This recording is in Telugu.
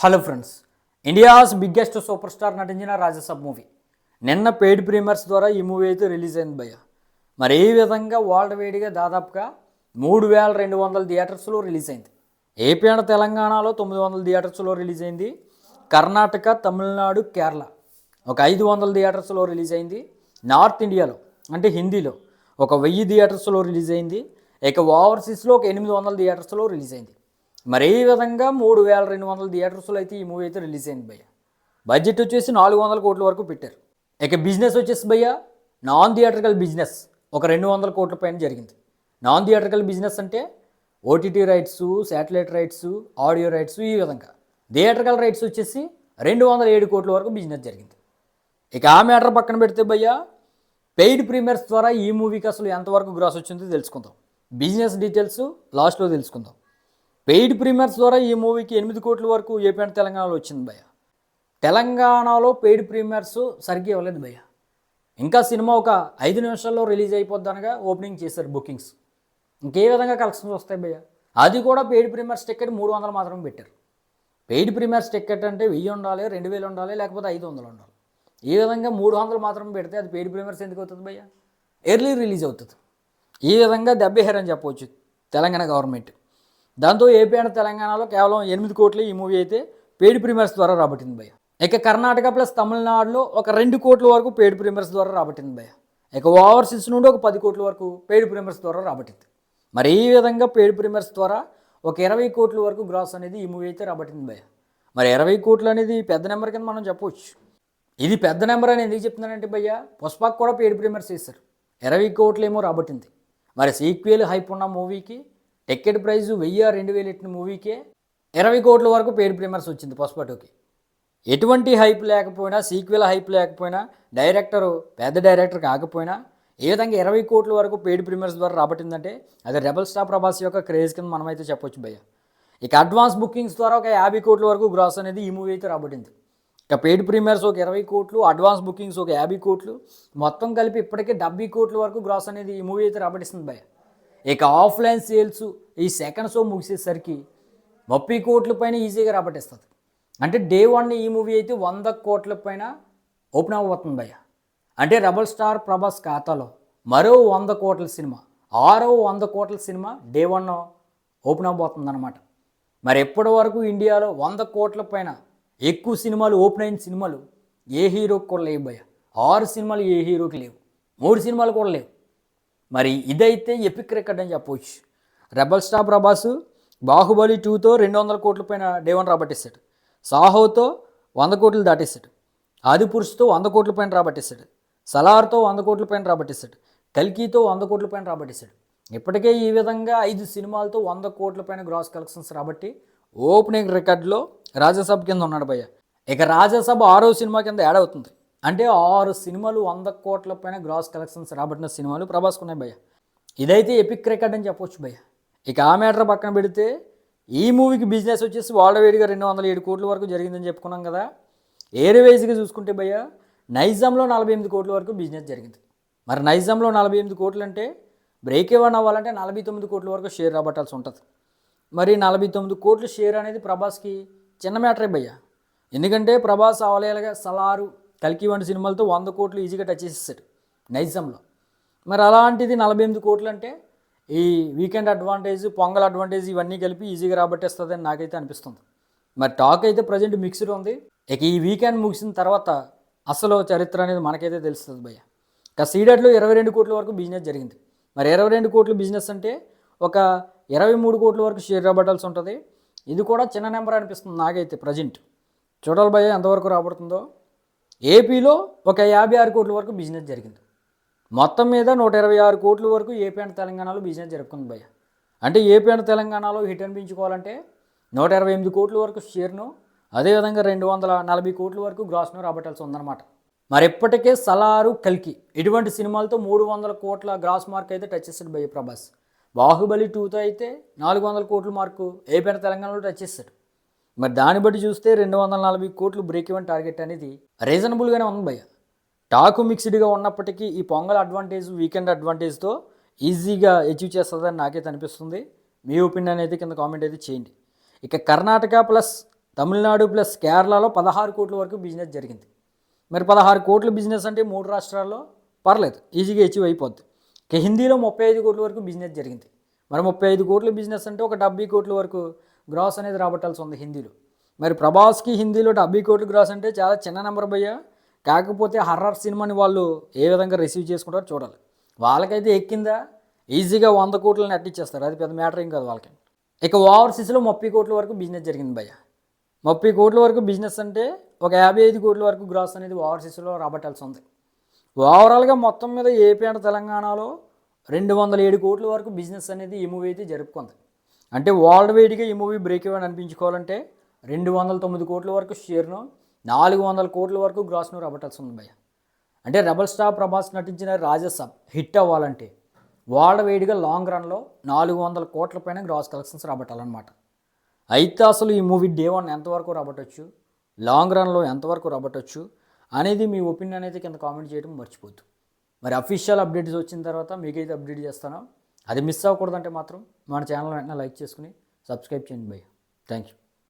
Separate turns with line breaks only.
Hello friends India's biggest super star నటించిన రాజసబ్ మూవీ. నిన్న పెయిడ్ ప్రీమియర్స్ ద్వారా ఈ మూవీ అయితే రిలీజ్ అయింది భయ్య. మరి ఏ విధంగా వరల్డ్ వేడిగా దాదాపుగా మూడు వేల రెండు వందల థియేటర్స్లో రిలీజ్ అయింది. ఏపీ అండ్ తెలంగాణలో తొమ్మిది వందల థియేటర్స్లో రిలీజ్ అయింది. కర్ణాటక తమిళనాడు కేరళ ఒక ఐదు వందల థియేటర్స్లో రిలీజ్ అయింది. నార్త్ ఇండియాలో అంటే హిందీలో ఒక వెయ్యి థియేటర్స్లో రిలీజ్ అయింది. ఇక ఓవర్సీస్లో ఒక ఎనిమిది వందల థియేటర్స్లో రిలీజ్ అయింది. మరి ఈ విధంగా మూడు వేల రెండు వందల థియేటర్స్లో అయితే ఈ మూవీ అయితే రిలీజ్ అయింది భయ్య. బడ్జెట్ వచ్చేసి నాలుగు వందల కోట్ల వరకు పెట్టారు. ఇక బిజినెస్ వచ్చేసి భయ్య నాన్ థియేటర్కల్ బిజినెస్ ఒక రెండు వందల కోట్ల పైన జరిగింది. నాన్ థియేటర్కల్ బిజినెస్ అంటే OTT rights satellite rights audio rights ఈ విధంగా. థియేటర్కల్ రైట్స్ వచ్చేసి రెండు వందల ఏడు కోట్ల వరకు బిజినెస్ జరిగింది. ఇక ఆ మ్యాటర్ పక్కన పెడితే భయ్య పెయిడ్ ప్రీమియర్స్ ద్వారా ఈ మూవీకి అసలు ఎంతవరకు గ్రాస్ వచ్చిందో తెలుసుకుందాం. బిజినెస్ డీటెయిల్స్ లాస్ట్లో తెలుసుకుందాం. పెయిడ్ ప్రీమియర్స్ ద్వారా ఈ మూవీకి ఎనిమిది కోట్ల వరకు ఏపీ అండ్ తెలంగాణలో వచ్చింది భయ తెలంగాణలో పెయిడ్ ప్రీమియర్స్ సరిగ్గా ఇవ్వలేదు భయ ఇంకా సినిమా ఒక ఐదు నిమిషాల్లో రిలీజ్ అయిపోద్ది అనగా ఓపెనింగ్ చేశారు బుకింగ్స్. ఇంకే విధంగా కలెక్షన్స్ వస్తాయి భయ్య. అది కూడా పెయిడ్ ప్రీమియర్స్ టికెట్ మూడు వందలు మాత్రమే పెట్టారు. పెయిడ్ ప్రీమియర్స్ టికెట్ అంటే వెయ్యి ఉండాలి రెండు వేలు ఉండాలి లేకపోతే ఐదు వందలు ఉండాలి. ఈ విధంగా మూడు వందలు మాత్రం పెడితే అది పెయిడ్ ప్రీమియర్స్ ఎందుకు అవుతుంది భయ్య? ఎర్లీ రిలీజ్ అవుతుంది. ఈ విధంగా దెబ్బేహారని చెప్పవచ్చు తెలంగాణ గవర్నమెంట్. దాంతో ఏపీ అండ్ తెలంగాణలో కేవలం ఎనిమిది కోట్లు ఈ మూవీ అయితే పెయిడ్ ప్రీమియర్స్ ద్వారా రాబట్టింది భయ్య. ఇక కర్ణాటక ప్లస్ తమిళనాడులో ఒక రెండు కోట్ల వరకు పెయిడ్ ప్రీమియర్స్ ద్వారా రాబట్టింది భయ్య. ఇక ఓవర్సీస్ నుండి ఒక పది కోట్ల వరకు పెయిడ్ ప్రీమియర్స్ ద్వారా రాబట్టింది. మరి ఈ విధంగా పెయిడ్ ప్రీమియర్స్ ద్వారా ఒక ఇరవై కోట్ల వరకు గ్రాస్ అనేది ఈ మూవీ అయితే రాబట్టింది భయ్య. మరి ఇరవై కోట్లు అనేది పెద్ద నెంబర్ కింద మనం చెప్పవచ్చు. ఇది పెద్ద నెంబర్ అని ఎందుకు చెప్తున్నానంటే భయ్య పుష్పాకు కూడా పెయిడ్ ప్రీమియర్స్ చేశారు. ఇరవై కోట్లు ఏమో రాబట్టింది. మరి సీక్వెల్ హైప్ ఉన్న మూవీకి టికెట్ ప్రైజు వెయ్యి రెండు వేలు ఎట్టిన మూవీకే ఇరవై కోట్ల వరకు పేడ్ ప్రీమియర్స్ వచ్చింది పుష్ప టూకి ఎటువంటి హైప్ లేకపోయినా సీక్వెల్ హైప్ లేకపోయినా డైరెక్టర్ పెద్ద డైరెక్టర్ కాకపోయినా ఏ విధంగా ఇరవై కోట్ల వరకు పెయిడ్ ప్రీమియర్స్ ద్వారా రాబట్టిందంటే అది రెబల్ స్టార్ ప్రభాస్ యొక్క క్రేజ్ కింద మనమైతే చెప్పొచ్చు భయ్య. ఇక అడ్వాన్స్ బుకింగ్స్ ద్వారా ఒక యాభై కోట్ల వరకు గ్రాస్ అనేది ఈ మూవీ అయితే రాబట్టింది. ఇక పెయిడ్ ప్రీమియర్స్ ఒక ఇరవై కోట్లు అడ్వాన్స్ బుకింగ్స్ ఒక యాభై కోట్లు మొత్తం కలిపి ఇప్పటికే డెబ్బై కోట్ల వరకు గ్రాస్ అనేది ఈ మూవీ అయితే రాబట్టిస్తుంది భయ్య. ఇక ఆఫ్లైన్ సేల్స్ ఈ సెకండ్ షో ముగిసేసరికి ముప్పై కోట్ల పైన ఈజీగా రాబట్టేస్తుంది. అంటే డే వన్ ఈ మూవీ అయితే వంద కోట్ల పైన ఓపెన్ అవ్వబోతుంది భయ్య అంటే రెబల్ స్టార్ ప్రభాస్ ఖాతాలో మరో వంద కోట్ల సినిమా ఆరో వంద కోట్ల సినిమా డే వన్ ఓపెన్ అవ్వబోతుంది అనమాట మరి ఎప్పటి వరకు ఇండియాలో వంద కోట్ల పైన ఎక్కువ సినిమాలు ఓపెన్ అయిన సినిమాలు ఏ హీరోకి కూడా లేవు భయ్య ఆరు సినిమాలు ఏ హీరోకి లేవు. మూడు సినిమాలు కూడా లేవు. మరి ఇదైతే ఎపిక్ రికార్డ్ అని చెప్పవచ్చు రెబల్ స్టార్ ప్రభాస్ బాహుబలి టూతో రెండు వందల కోట్ల పైన డే వన్ రాబట్టేశాడు. సాహోతో వంద కోట్లు దాటేశాడు. ఆదిపురుషుతో వంద కోట్ల పైన రాబట్టేశాడు. సలార్తో వంద కోట్ల పైన రాబట్టేశాడు. కల్కీతో వంద కోట్ల పైన రాబట్టేశాడు. ఇప్పటికే ఈ విధంగా ఐదు సినిమాలతో వంద కోట్ల పైన గ్రాస్ కలెక్షన్స్ రాబట్టి ఓపెనింగ్ రికార్డులో రాజ్యసభ కింద ఉన్నాడు భయ్య. ఇక రాజ్యసభ ఆరో సినిమా కింద యాడ్ అవుతుంది. అంటే ఆరు సినిమాలు వంద కోట్ల పైన గ్రాస్ కలెక్షన్స్ రాబట్టిన సినిమాలు ప్రభాస్కున్నాయి భయ్య. ఇదైతే ఎపిక్ రికార్డ్ అని చెప్పొచ్చు భయ్య. ఇక ఆ మ్యాటర్ పక్కన పెడితే ఈ మూవీకి బిజినెస్ వచ్చేసి వాళ్ళ వేడిగా రెండు వందల ఏడు కోట్ల వరకు జరిగిందని చెప్పుకున్నాం కదా. ఏరివైజ్గా చూసుకుంటే భయ్య నైజాంలో నలభై ఎనిమిది కోట్ల వరకు బిజినెస్ జరిగింది. మరి నైజాంలో నలభై ఎనిమిది కోట్లు అంటే బ్రేక్ ఇవ్వడం అవ్వాలంటే నలభై తొమ్మిది కోట్ల వరకు షేర్ రాబట్టాల్సి ఉంటుంది. మరి నలభై తొమ్మిది కోట్ల షేర్ అనేది ప్రభాస్కి చిన్న మ్యాటరే భయ్య. ఎందుకంటే ప్రభాస్ అవలేలుగా సలారు కల్కి వంటి సినిమాలతో వంద కోట్లు ఈజీగా టచ్ చేసేసాడు నైజంలో. మరి అలాంటిది నలభై ఎనిమిది కోట్లు అంటే ఈ వీకెండ్ అడ్వాంటేజ్ పొంగల్ అడ్వాంటేజ్ ఇవన్నీ కలిపి ఈజీగా రాబట్టేస్తుందని నాకైతే అనిపిస్తుంది. మరి టాక్ అయితే ప్రజెంట్ మిక్స్డ్ ఉంది. ఇక ఈ వీకెండ్ ముగిసిన తర్వాత అసలు చరిత్ర అనేది మనకైతే తెలుస్తుంది భయ్య. ఇక సీడెడ్లో ఇరవై రెండు కోట్ల వరకు బిజినెస్ జరిగింది. మరి ఇరవై రెండు కోట్ల బిజినెస్ అంటే ఒక ఇరవై మూడు కోట్ల వరకు షేర్ రాబట్టాల్సి ఉంటుంది. ఇది కూడా చిన్న నెంబర్ అనిపిస్తుంది నాకైతే ప్రజెంట్. చూడాలి భయ్య ఎంతవరకు రాబడుతుందో. ఏపీలో ఒక యాభై ఆరు కోట్ల వరకు బిజినెస్ జరిగింది. మొత్తం మీద నూట ఇరవై ఆరు కోట్ల వరకు ఏపీ అండ్ తెలంగాణలో బిజినెస్ జరుపుకుంది భయ్య. అంటే ఏపీ అండ్ తెలంగాణలో హిట్ అనిపించుకోవాలంటే నూట ఇరవై ఎనిమిది కోట్ల వరకు షేర్ను అదేవిధంగా రెండు వందల నలభై కోట్ల వరకు గ్రాస్ను రాబట్టాల్సి ఉందన్నమాట. మరి ఇప్పటికే సలారు కల్కి ఇటువంటి సినిమాలతో మూడు వందల కోట్ల గ్రాస్ మార్క్ అయితే టచ్ చేశాడు భయ్య ప్రభాస్. బాహుబలి టూతో అయితే నాలుగు వందల కోట్ల మార్కు ఏపీ అండ్ తెలంగాణలో టచ్ చేశాడు మరి దాన్ని బట్టి చూస్తే రెండు వందల నలభై కోట్లు బ్రేక్ ఈవెన్ టార్గెట్ అనేది రీజనబుల్గానే ఉంది భయ్య. టాకు మిక్స్డ్గా ఉన్నప్పటికీ ఈ పొంగల్ అడ్వాంటేజ్ వీకెండ్ అడ్వాంటేజ్తో ఈజీగా అచీవ్ చేస్తుందని నాకైతే అనిపిస్తుంది. మీ ఒపీనియన్ అయితే కింద కామెంట్ అయితే చేయండి. ఇక కర్ణాటక ప్లస్ తమిళనాడు ప్లస్ కేరళలో పదహారు కోట్ల వరకు బిజినెస్ జరిగింది. మరి పదహారు కోట్ల బిజినెస్ అంటే మూడు రాష్ట్రాల్లో పర్లేదు ఈజీగా అచీవ్ అయిపోద్ది. ఇక హిందీలో ముప్పై ఐదు కోట్ల వరకు బిజినెస్ జరిగింది. మరి ముప్పై ఐదు కోట్ల బిజినెస్ అంటే ఒక డెబ్బై కోట్ల వరకు గ్రాస్ అనేది రాబట్టాల్సి ఉంది హిందీలో. మరి ప్రభాస్కి హిందీలో డెబ్బై కోట్లు గ్రాస్ అంటే చాలా చిన్న నెంబర్ భయ్యా. కాకపోతే హర్రర్ సినిమాని వాళ్ళు ఏ విధంగా రిసీవ్ చేసుకుంటారో చూడాలి. వాళ్ళకైతే ఎక్కిందా? ఈజీగా వంద కోట్లని నెట్ ఇచ్చేస్తారు అది పెద్ద మ్యాటర్ ఏం కాదు వాళ్ళకి. ఇక ఓవర్సీస్లో ముప్పై కోట్ల వరకు బిజినెస్ జరిగింది భయ్య. ముప్పై కోట్ల వరకు బిజినెస్ అంటే ఒక యాభై ఐదు కోట్ల వరకు గ్రాస్ అనేది ఓవర్సీస్లో రాబట్టాల్సి ఉంది. ఓవరాల్గా మొత్తం మీద ఏపీ అండ్ తెలంగాణలో రెండు వందల ఏడు కోట్ల వరకు బిజినెస్ అనేది ఈ మూవీ అయితే జరుపుకుంది. అంటే వరల్డ్ వైడ్గా ఈ మూవీ బ్రేక్ ఇవ్వని అనిపించుకోవాలంటే రెండు వందల తొమ్మిది కోట్ల వరకు షేర్ను నాలుగు వందల కోట్ల వరకు గ్రాస్ను రబట్టాల్సి ఉంది భయ్య. అంటే రెబల్ స్టార్ ప్రభాస్ నటించిన రాజసాబ్ హిట్ అవ్వాలంటే వరల్డ్ వైడ్గా లాంగ్ రన్లో నాలుగు వందల కోట్ల పైన గ్రాస్ కలెక్షన్స్ రాబట్టాలన్నమాట. అయితే అసలు ఈ మూవీ డే వన్ ఎంతవరకు రబట్టొచ్చు లాంగ్ రన్లో ఎంతవరకు రబట్టొచ్చు అనేది మీ ఒపీనియన్ అయితే కింద కామెంట్ చేయడం మర్చిపోద్దు. మరి అఫీషియల్ అప్డేట్స్ వచ్చిన తర్వాత మీకైతే అప్డేట్ చేస్తాను. అది మిస్ అవ్వకూడదంటే మాత్రం మన ఛానల్ వెంటనే లైక్ చేసుకుని సబ్స్క్రైబ్ చేయండి భయ్య. Thank you